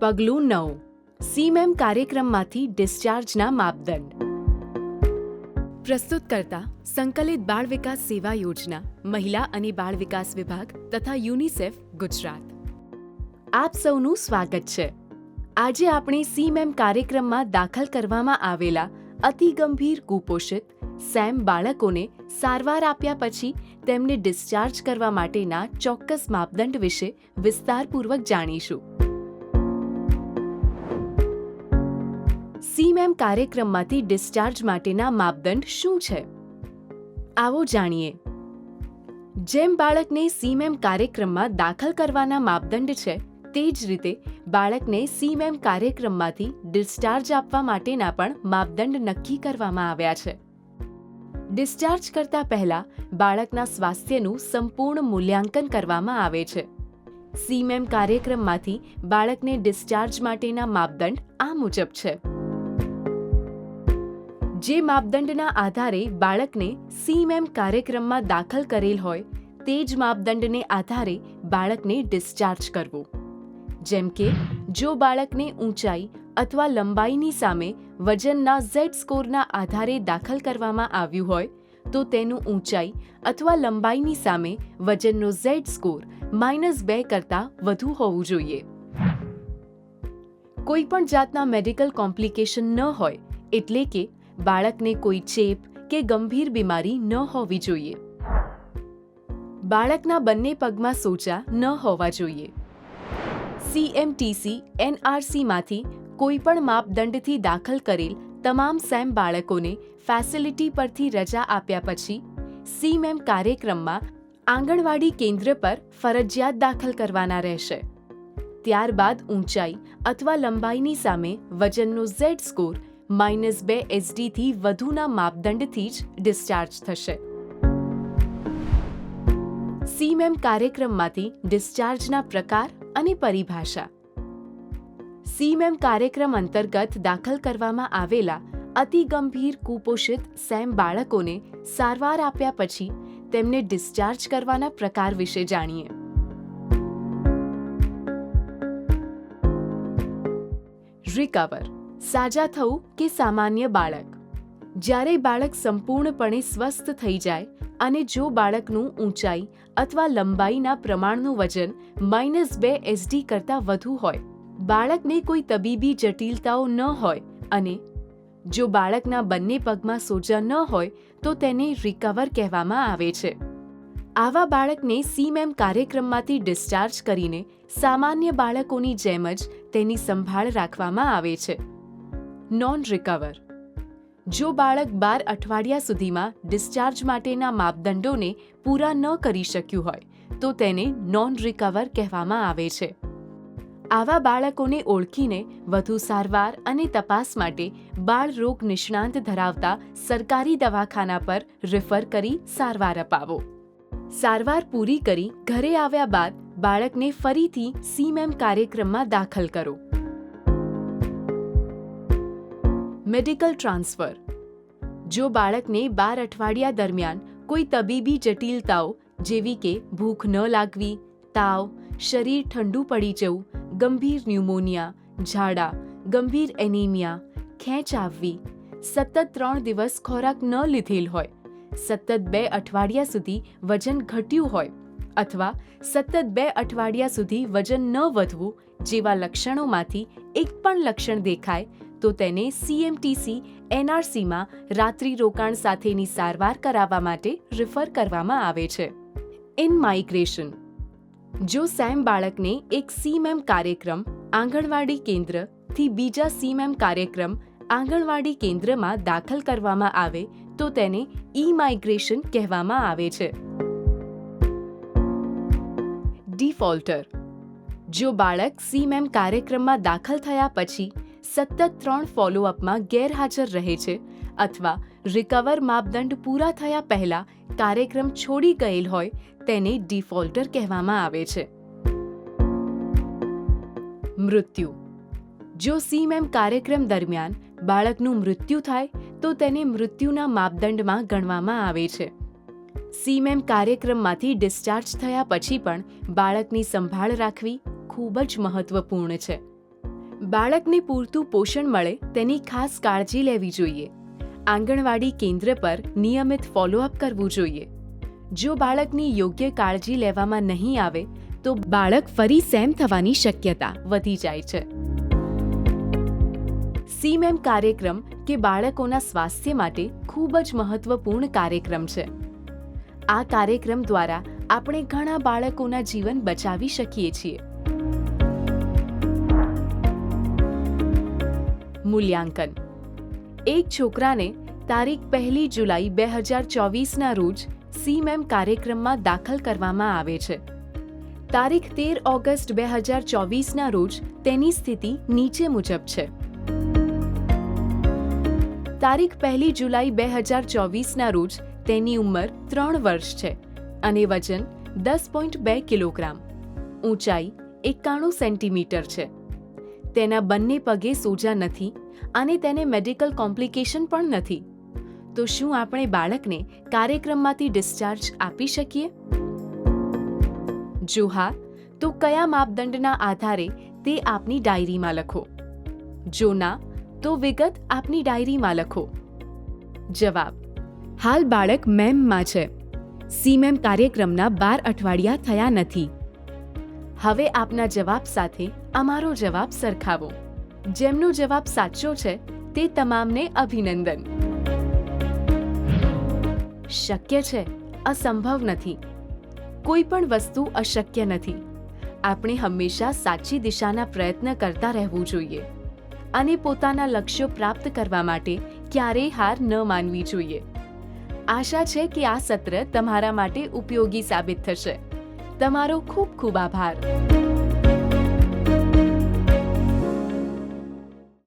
પગલું નવ. સીમેમ કાર્યક્રમમાંથી ડિસ્ચાર્જના માપદંડ. પ્રસ્તુત કરતા સંકલિત બાળ વિકાસ સેવા યોજના, મહિલા અને બાળ વિકાસ વિભાગ તથા યુનિસેફ, ગુજરાત. આપ સૌનું સ્વાગત છે. આજે આપણે સીમેમ કાર્યક્રમમાં દાખલ કરવામાં આવેલા અતિ ગંભીર કુપોષિત સેમ બાળકોને સારવાર આપ્યા પછી તેમને ડિસ્ચાર્જ કરવા માટેના ચોક્કસ માપદંડ વિશે વિસ્તારપૂર્વક જાણીશું. સીમેમ કાર્યક્રમમાંથી ડિસ્ચાર્જ માટેના માપદંડ શું છે? આવો જાણીએ. જેમ બાળકને સીમેમ કાર્યક્રમમાં દાખલ કરવાના માપદંડ છે, તે જ રીતે બાળકને સીમેમ કાર્યક્રમમાંથી ડિસ્ચાર્જ આપવા માટેના પણ માપદંડ નક્કી કરવામાં આવ્યા છે. ડિસ્ચાર્જ કરતા પહેલા બાળકના સ્વાસ્થ્યનું સંપૂર્ણ મૂલ્યાંકન કરવામાં આવે છે. સીમેમ કાર્યક્રમમાંથી બાળકને ડિસ્ચાર્જ માટેના માપદંડ આ મુજબ છે. જે માપદંડના આધારે બાળકને સીમેમ કાર્યક્રમમાં દાખલ કરેલ હોય, તે જ માપદંડને આધારે બાળકને ડિસ્ચાર્જ કરવું. જેમ કે, જો બાળકને ઊંચાઈ અથવા લંબાઈની સામે વજનના ઝેડ સ્કોરના આધારે દાખલ કરવામાં આવ્યું હોય, તો તેનું ઊંચાઈ અથવા લંબાઈની સામે વજનનો ઝેડ સ્કોર માઇનસ બે કરતાં વધુ હોવું જોઈએ. કોઈ પણ જાતના મેડિકલ કોમ્પ્લિકેશન ન હોય, એટલે કે બાળકને કોઈ ચેપ કે ગંભીર બીમારી ન હોવી જોઈએ. બાળકના બંને પગમાં સોજા ન હોવા જોઈએ. સીએમટીસી એનઆરસીમાંથી કોઈ પણ માપદંડથી દાખલ કરેલ તમામ સેમ બાળકોને ફેસિલિટી પરથી રજા આપ્યા પછી સીમેમ કાર્યક્રમમાં આંગણવાડી કેન્દ્ર પર ફરજિયાત દાખલ કરવાના રહેશે. ત્યારબાદ ઊંચાઈ અથવા લંબાઈની સામે વજનનો ઝેડ સ્કોર માઇનસ બે એસડીથી વધુના માપદંડથી જ ડિસ્ચાર્જ થશે. સીમેમ કાર્યક્રમમાંથી ડિસ્ચાર્જના પ્રકાર અને પરિભાષા. સીમેમ કાર્યક્રમ અંતર્ગત દાખલ કરવામાં આવેલા અતિ ગંભીર કુપોષિત સેમ બાળકોને સારવાર આપ્યા પછી તેમને ડિસ્ચાર્જ કરવાના પ્રકાર વિશે જાણીએ. રિકવર સાજા થવું કે સામાન્ય બાળક? જ્યારે બાળક સંપૂર્ણપણે સ્વસ્થ થઈ જાય અને જો બાળકનું ઊંચાઈ અથવા લંબાઈના પ્રમાણનું વજન માઇનસ બે એસડી કરતાં વધુ હોય, બાળકને કોઈ તબીબી જટિલતાઓ ન હોય અને જો બાળકના બંને પગમાં સોજા ન હોય, તો તેને રિકવર કહેવામાં આવે છે. આવા બાળકને સીમેમ કાર્યક્રમમાંથી ડિસ્ચાર્જ કરીને સામાન્ય બાળકોની જેમ જ તેની સંભાળ રાખવામાં આવે છે. નોન રિકવર જો બાળક બાર અઠવાડિયા સુધીમાં ડિસ્ચાર્જ માટેના માપદંડોને પૂરા ન કરી શક્યું હોય, તો તેને નોન રિકવર કહેવામાં આવે છે. આવા બાળકોને ઓળખીને વધુ સારવાર અને તપાસ માટે બાળ રોગ નિષ્ણાંત ધરાવતા સરકારી દવાખાના પર રિફર કરી સારવાર અપાવો. સારવાર પૂરી કરી ઘરે આવ્યા બાદ બાળકને ફરીથી સીમેમ કાર્યક્રમમાં દાખલ કરો. Medical transfer. જો બાળકને બાર અઠવાડિયા દરમિયાન કોઈ તબીબી જટિલતાઓ, જેવી કે ભૂખ ન લાગવી, તાવ, શરીર ઠંડુ પડી જવું, ગંભીર ન્યુમોનિયા, ઝાડા, ગંભીર એનિમિયા, ખેંચ આવવી, સતત ત્રણ દિવસ ખોરાક ન લીધેલ હોય, સતત બે અઠવાડિયા સુધી વજન ઘટ્યું હોય, અથવા સતત બે અઠવાડિયા સુધી વજન ન વધવું જેવા લક્ષણોમાંથી એક પણ લક્ષણ દેખાય તો તેને સીએમટીસી એનઆરસીમાં રાત્રિ રોકાણ સાથેની સારવાર કરાવવા માટે રિફર કરવામાં આવે છે. ઇન માઇગ્રેશન જો સેમ બાળકને એક સીમેમ કાર્યક્રમ આંગણવાડી કેન્દ્રથી બીજા સીમેમ કાર્યક્રમ આંગણવાડી કેન્દ્રમાં દાખલ કરવામાં આવે, તો તેને ઈ માઇગ્રેશન કહેવામાં આવે છે. ડિફોલ્ટર જો બાળક સીમેમ કાર્યક્રમમાં દાખલ થયા પછી સતત ત્રણ ફોલોઅપમાં ગેરહાજર રહે છે અથવા રિકવર માપદંડ પૂરા થયા પહેલા કાર્યક્રમ છોડી ગયેલ હોય તેને ડિફોલ્ટર કહેવામાં આવે છે. મૃત્યુ. જો સીમેમ કાર્યક્રમ દરમિયાન બાળકનું મૃત્યુ થાય, તો તેને મૃત્યુના માપદંડમાં ગણવામાં આવે છે. સીમેમ કાર્યક્રમમાંથી ડિસ્ચાર્જ થયા પછી પણ બાળકની સંભાળ રાખવી ખૂબ જ મહત્વપૂર્ણ છે. બાળકને પૂરતું પોષણ મળે તેની ખાસ કાળજી લેવી જોઈએ. આંગણવાડી કેન્દ્ર પર નિયમિત ફોલોઅપ કરવું જોઈએ. જો બાળકની યોગ્ય કાળજી લેવામાં નહીં આવે, તો બાળક ફરી સેમ થવાની શક્યતા વધી જાય છે. સીમેમ કાર્યક્રમ કે બાળકોના સ્વાસ્થ્ય માટે ખૂબ જ મહત્વપૂર્ણ કાર્યક્રમ છે. આ કાર્યક્રમ દ્વારા આપણે ઘણા બાળકોના જીવન બચાવી શકીએ છીએ. મૂલ્યાંકન. એક છોકરાને તારીખ પહેલી જુલાઈ બે હજાર ચોવીસના રોજ સીમેમ કાર્યક્રમમાં દાખલ કરવામાં આવે છે. તારીખ તેર ઓગસ્ટ બે હજાર ચોવીસના રોજ તેની સ્થિતિ નીચે મુજબ છે. તારીખ પહેલી જુલાઈ બે હજાર ચોવીસના રોજ તેની ઉંમર ત્રણ વર્ષ છે અને વજન દસ પોઈન્ટ બે કિલોગ્રામ. ઊંચાઈ એકાણું સેન્ટીમીટર છે. તેના બંને પગે સોજા નથી અને તેને મેડિકલ કોમ્પ્લિકેશન પણ નથી. તો શું આપણે બાળકને કાર્યક્રમમાંથી ડિસ્ચાર્જ આપી શકીએ? જો હા, તો કયા માપદંડના આધારે તે આપની ડાયરીમાં લખો? જો ના, તો વિગત આપની ડાયરીમાં લખો. જવાબ, હાલ બાળક મેમમાં છે. સીમેમ કાર્યક્રમના બાર અઠવાડિયા થયા નથી. હવે આપના જવાબ સાથે અમારો જવાબ સરખાવો. જેમનો જવાબ સાચો છે, તે તમામને અભિનંદન. શક્ય છે, અસંભવ નથી. કોઈ પણ વસ્તુ અશક્ય નથી. આપણે હંમેશા સાચી દિશાના પ્રયત્ન કરતા રહેવું જોઈએ અને પોતાના લક્ષ્યો પ્રાપ્ત કરવા માટે ક્યારેય હાર ન માનવી જોઈએ. આશા છે કે આ સત્ર તમારા માટે ઉપયોગી સાબિત થશે. તમારો ખૂબ ખૂબ આભાર.